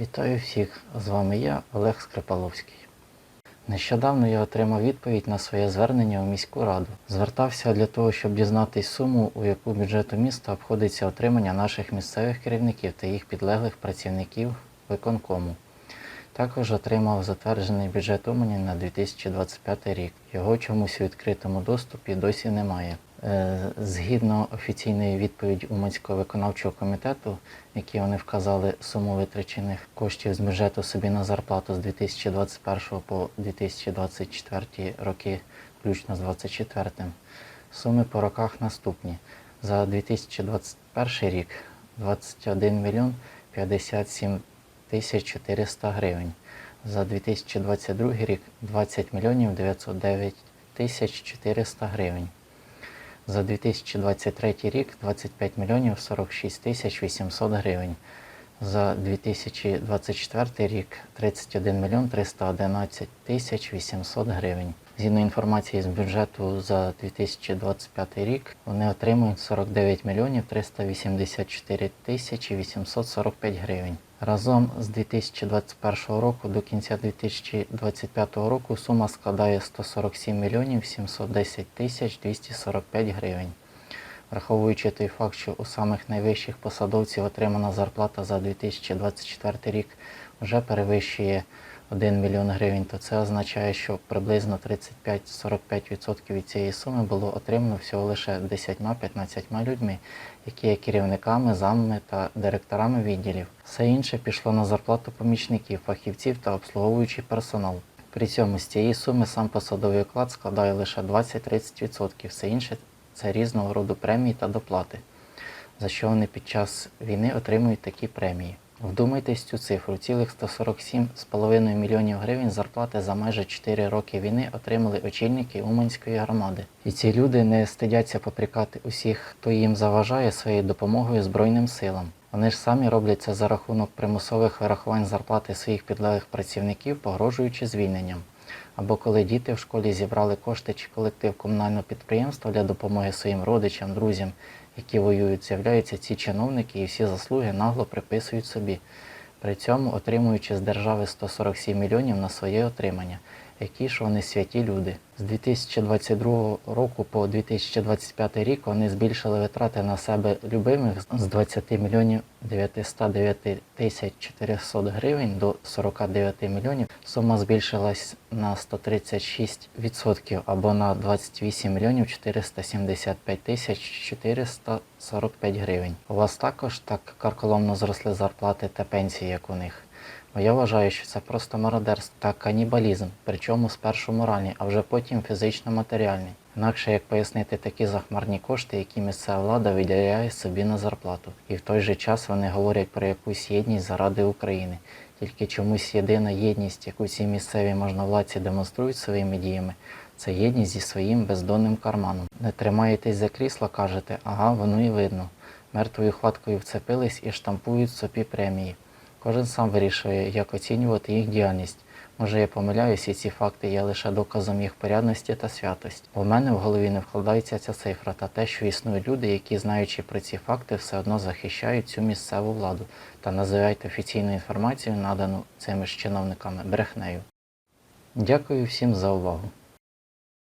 Вітаю всіх! З вами я, Олег Скрипаловський. Нещодавно я отримав відповідь на своє звернення у міську раду. Звертався для того, щоб дізнатись суму, у яку бюджету міста обходиться отримання наших місцевих керівників та їх підлеглих працівників виконкому. Також отримав затверджений бюджет Умані на 2025 рік. Його чомусь у відкритому доступі досі немає. Е, Згідно офіційної відповіді Уманського виконавчого комітету, які вони вказали суму витрачених коштів з бюджету собі на зарплату з 2021 по 2024 роки, включно з 2024, суми по роках наступні. За 2021 рік 21 мільйон 57 тисяч 400 гривень. За 2022 рік 20 мільйонів 909 тисяч 400 гривень. За 2023 рік 25 мільйонів 46 тисяч 800 гривень. За 2024 рік 31 мільйон 311 тисяч 800 гривень. Згідно інформації з бюджету за 2025 рік, вони отримують 49 мільйонів 384 тисячі 845 гривень. Разом з 2021 року до кінця 2025 року сума складає 147 мільйонів 710 тисяч 245 гривень. Враховуючи той факт, що у самих найвищих посадовців отримана зарплата за 2024 рік вже перевищує 1 мільйон гривень, то це означає, що приблизно 35-45% від цієї суми було отримано всього лише 10-15 людьми, які є керівниками, замами та директорами відділів. Все інше пішло на зарплату помічників, фахівців та обслуговуючий персонал. При цьому з цієї суми сам посадовий оклад складає лише 20-30%, все інше це різного роду премії та доплати, за що вони під час війни отримують такі премії. Вдумайтесь цю цифру, цілих 147,5 мільйонів гривень зарплати за майже 4 роки війни отримали очільники Уманської громади. І ці люди не стидяться попрікати усіх, хто їм заважає своєю допомогою Збройним силам. Вони ж самі роблять це за рахунок примусових вирахувань зарплати своїх підлеглих працівників, погрожуючи звільненням. Або коли діти в школі зібрали кошти чи колектив комунального підприємства для допомоги своїм родичам, друзям, які воюють, з'являються ці чиновники і всі заслуги нагло приписують собі, при цьому отримуючи з держави 147 мільйонів на своє отримання. Які ж вони святі люди. З 2022 року по 2025 рік вони збільшили витрати на себе любимих з 20 мільйонів 909 тисяч 400 гривень до 49 мільйонів. Сума збільшилась на 136% або на 28 мільйонів 475 тисяч 445 гривень. У вас також так карколомно зросли зарплати та пенсії, як у них. Бо я вважаю, що це просто мародерство та канібалізм, причому спершу моральний, а вже потім фізично-матеріальний. Інакше як пояснити такі захмарні кошти, які місцева влада виділяє собі на зарплату. І в той же час вони говорять про якусь єдність заради України. Тільки чомусь єдина єдність, яку ці місцеві можновладці демонструють своїми діями, це єдність зі своїм бездонним карманом. Не тримаєтесь за крісло, кажете, ага, воно і видно. Мертвою хваткою вцепились і штампують собі премії. Кожен сам вирішує, як оцінювати їх діяльність. Може, я помиляюсь, і ці факти є лише доказом їх порядності та святості. У мене в голові не вкладається ця цифра та те, що існують люди, які, знаючи про ці факти, все одно захищають цю місцеву владу та називають офіційну інформацію, надану цими ж чиновниками, брехнею. Дякую всім за увагу.